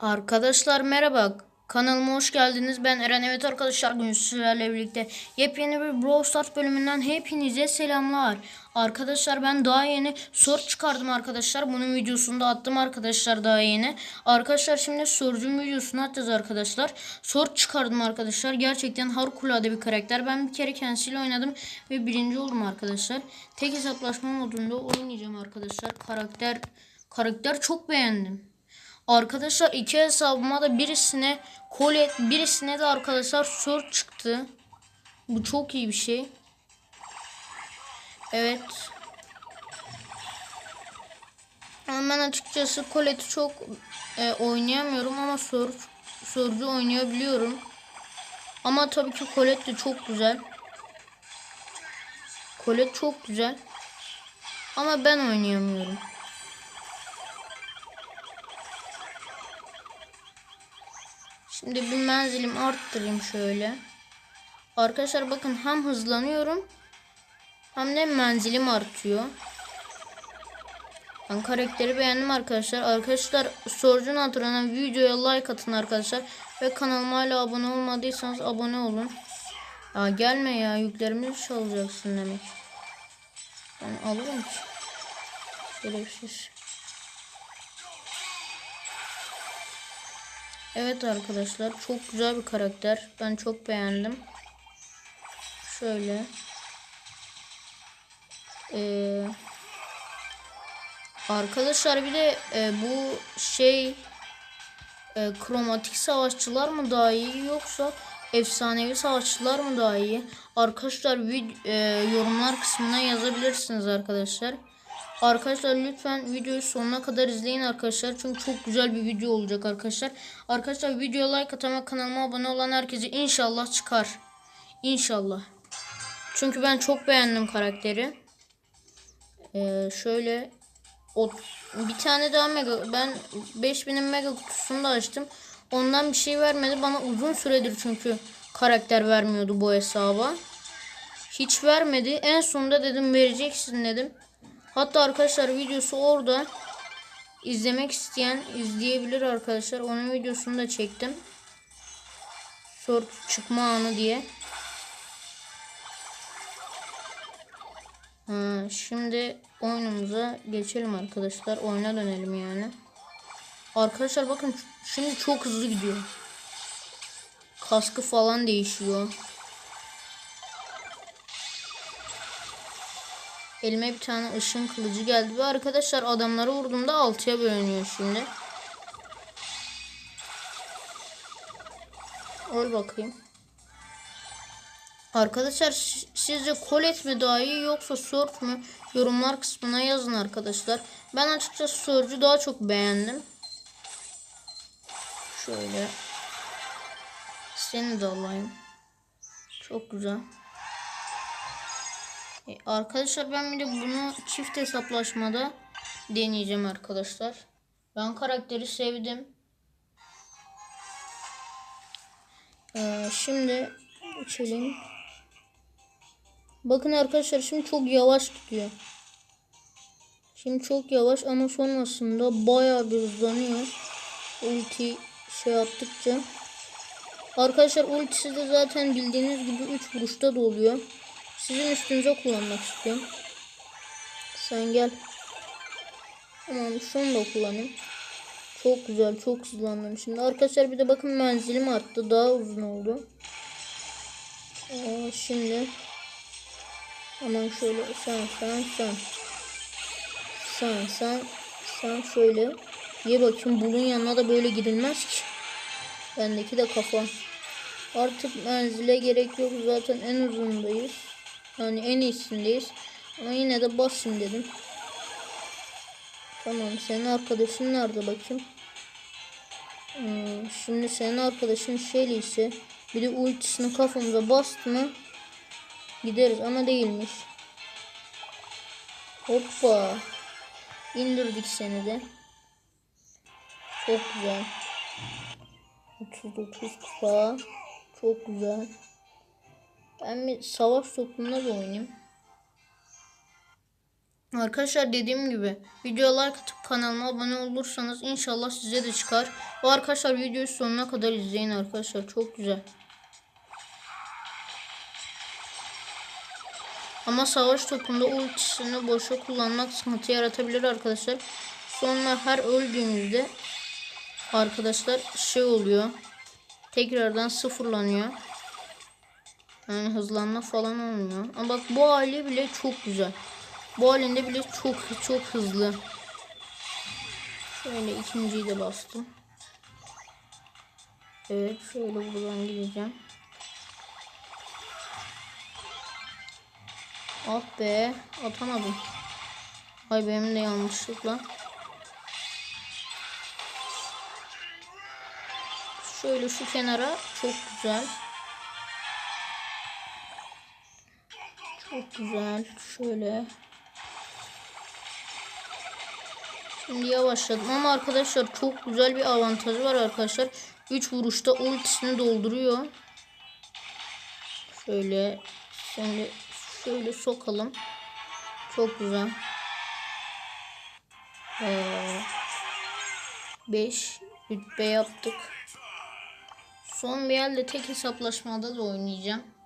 Arkadaşlar merhaba. Kanalıma hoş geldiniz. Ben Eren. Evet arkadaşlar bugün sizlerle birlikte yepyeni bir Brawl Stars bölümünden hepinize selamlar. Arkadaşlar ben daha yeni soru çıkardım arkadaşlar. Bunun videosunu da attım arkadaşlar daha yeni. Arkadaşlar şimdi sorucun videosunu atacağız arkadaşlar. Soru çıkardım arkadaşlar. Gerçekten harikulade bir karakter. Ben bir kere kendisiyle oynadım ve birinci oldum arkadaşlar. Tek hesaplaşma modunda oynayacağım arkadaşlar. Karakter karakter çok beğendim. Arkadaşlar iki hesabıma da birisine kolet birisine de arkadaşlar sor çıktı. Bu çok iyi bir şey. Evet. Ama ben açıkçası koleti çok e, oynayamıyorum ama sor sorucu oynayabiliyorum. Ama tabii ki kolet de çok güzel. Kolet çok güzel. Ama ben oynayamıyorum. Şimdi bir menzilimi arttırayım şöyle. Arkadaşlar bakın hem hızlanıyorum hem de menzilim artıyor. Ben karakteri beğendim arkadaşlar. Arkadaşlar sorucun hatırına videoya like atın arkadaşlar. Ve kanalıma hala abone olmadıysanız abone olun. Ya gelme ya yüklerimi çalacaksın demek. Ben alırım ki. Şerefsiz. Evet arkadaşlar çok güzel bir karakter. Ben çok beğendim. Şöyle. Ee, arkadaşlar bir de e, bu şey e, kromatik savaşçılar mı daha iyi yoksa efsanevi savaşçılar mı daha iyi? Arkadaşlar vid- e, yorumlar kısmına yazabilirsiniz arkadaşlar. Arkadaşlar lütfen videoyu sonuna kadar izleyin arkadaşlar. Çünkü çok güzel bir video olacak arkadaşlar. Arkadaşlar videoya like atan ve kanalıma abone olan herkese inşallah çıkar. İnşallah. Çünkü ben çok beğendim karakteri. Ee, şöyle o bir tane daha mega ben 5000'in mega kutusunu da açtım. Ondan bir şey vermedi. Bana uzun süredir çünkü karakter vermiyordu bu hesaba. Hiç vermedi. En sonunda dedim vereceksin dedim. Hatta arkadaşlar videosu orada. izlemek isteyen izleyebilir arkadaşlar. Onun videosunu da çektim. Sor çıkma anı diye. Ha, şimdi oyunumuza geçelim arkadaşlar. Oyuna dönelim yani. Arkadaşlar bakın şimdi çok hızlı gidiyor. Kaskı falan değişiyor. Elime bir tane ışın kılıcı geldi ve arkadaşlar adamları vurduğumda altıya bölünüyor şimdi. Ol bakayım. Arkadaşlar sizce kolet mi daha iyi yoksa surf mü? Yorumlar kısmına yazın arkadaşlar. Ben açıkçası surf'ü daha çok beğendim. Şöyle. Seni de alayım. Çok güzel. E, arkadaşlar ben bir de bunu çift hesaplaşmada deneyeceğim arkadaşlar. Ben karakteri sevdim. Ee, şimdi geçelim. Bakın arkadaşlar şimdi çok yavaş gidiyor. Şimdi çok yavaş ama sonrasında bayağı bir hızlanıyor. Ulti şey yaptıkça. Arkadaşlar ultisi de zaten bildiğiniz gibi 3 vuruşta da oluyor. Sizin üstünüze kullanmak istiyorum. Sen gel. Tamam şunu da kullanayım. Çok güzel çok hızlandım. Şimdi arkadaşlar bir de bakın menzilim arttı. Daha uzun oldu. Aa, şimdi hemen şöyle sen sen sen sen sen sen şöyle ye bakayım bunun yanına da böyle girilmez ki. Bendeki de kafa. Artık menzile gerek yok zaten en uzundayız. Yani en iyisindeyiz. Ama yine de basın dedim. Tamam senin arkadaşın nerede bakayım. Hmm, şimdi senin arkadaşın Shelly ise bir de ultisini kafamıza bastı mı gideriz ama değilmiş. Hoppa. İndirdik seni de. Çok güzel. 39 kupa. Çok güzel. Ben bir savaş topunda da oynayayım. Arkadaşlar dediğim gibi videoya like atıp kanalıma abone olursanız inşallah size de çıkar. Ve arkadaşlar videoyu sonuna kadar izleyin arkadaşlar. Çok güzel. Ama savaş topunda ultisini boşa kullanmak sıkıntı yaratabilir arkadaşlar. Sonra her öldüğümüzde arkadaşlar şey oluyor. Tekrardan sıfırlanıyor. Yani hızlanma falan olmuyor. Ama bak bu hali bile çok güzel. Bu halinde bile çok çok hızlı. Şöyle ikinciyi de bastım. Evet şöyle buradan gideceğim. Ah be atamadım. Ay benim de yanlışlıkla. Şöyle şu kenara çok güzel. Çok güzel. Şöyle. Şimdi yavaşladım ama arkadaşlar çok güzel bir avantajı var arkadaşlar. 3 vuruşta ultisini dolduruyor. Şöyle şimdi şöyle sokalım. Çok güzel. 5 rütbe yaptık. Son bir elde tek hesaplaşmada da oynayacağım.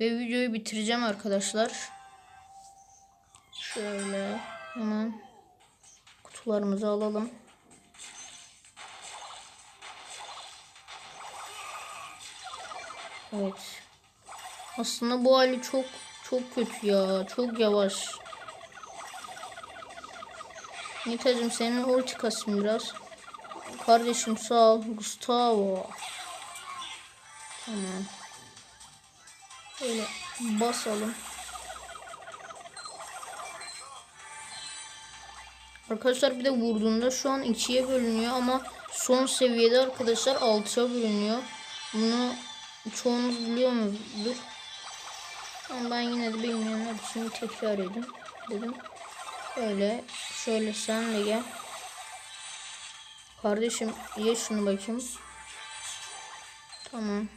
Ve videoyu bitireceğim arkadaşlar. Şöyle hemen kutularımızı alalım. Evet. Aslında bu hali çok çok kötü ya. Çok yavaş. Nitacım senin ulti kasım biraz. Kardeşim sağ ol. Gustavo. Tamam. Böyle basalım. Arkadaşlar bir de vurduğunda şu an ikiye bölünüyor ama son seviyede arkadaşlar altıya bölünüyor. Bunu çoğunuz biliyor mudur? Ama ben yine de bilmeyenler için tekrar edin dedim. Öyle şöyle sen de gel. Kardeşim ye şunu bakayım. Tamam.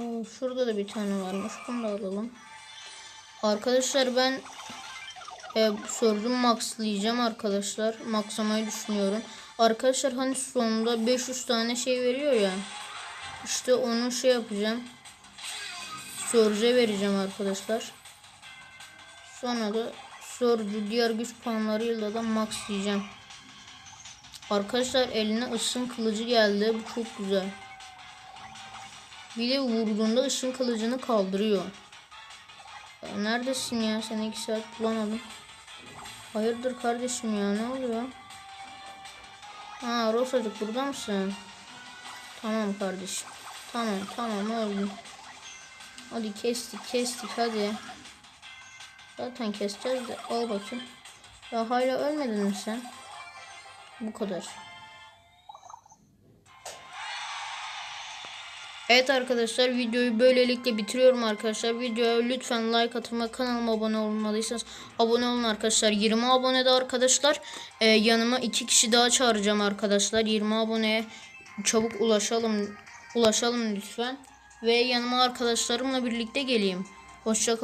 Oo, şurada da bir tane varmış. Bunu da alalım. Arkadaşlar ben e, sordum maxlayacağım arkadaşlar. Maxlamayı düşünüyorum. Arkadaşlar hani sonunda 500 tane şey veriyor ya. İşte onu şey yapacağım. Surge vereceğim arkadaşlar. Sonra da Surge diğer güç puanlarıyla da maxlayacağım. Arkadaşlar eline ışın kılıcı geldi. Bu çok güzel. Bir de vurduğunda ışın kılıcını kaldırıyor. Ya neredesin ya? Seni iki saat bulamadım. Hayırdır kardeşim ya? Ne oluyor? Ha Rosacık burada mısın? Tamam kardeşim. Tamam tamam oldu. Hadi kestik kestik hadi. Zaten keseceğiz de al bakayım. Ya hala ölmedin mi sen? Bu kadar. Evet arkadaşlar videoyu böylelikle bitiriyorum arkadaşlar. Videoya lütfen like atın ve kanalıma abone olmadıysanız abone olun arkadaşlar. 20 abone de arkadaşlar. Ee, yanıma 2 kişi daha çağıracağım arkadaşlar. 20 aboneye çabuk ulaşalım. Ulaşalım lütfen. Ve yanıma arkadaşlarımla birlikte geleyim. Hoşçakalın.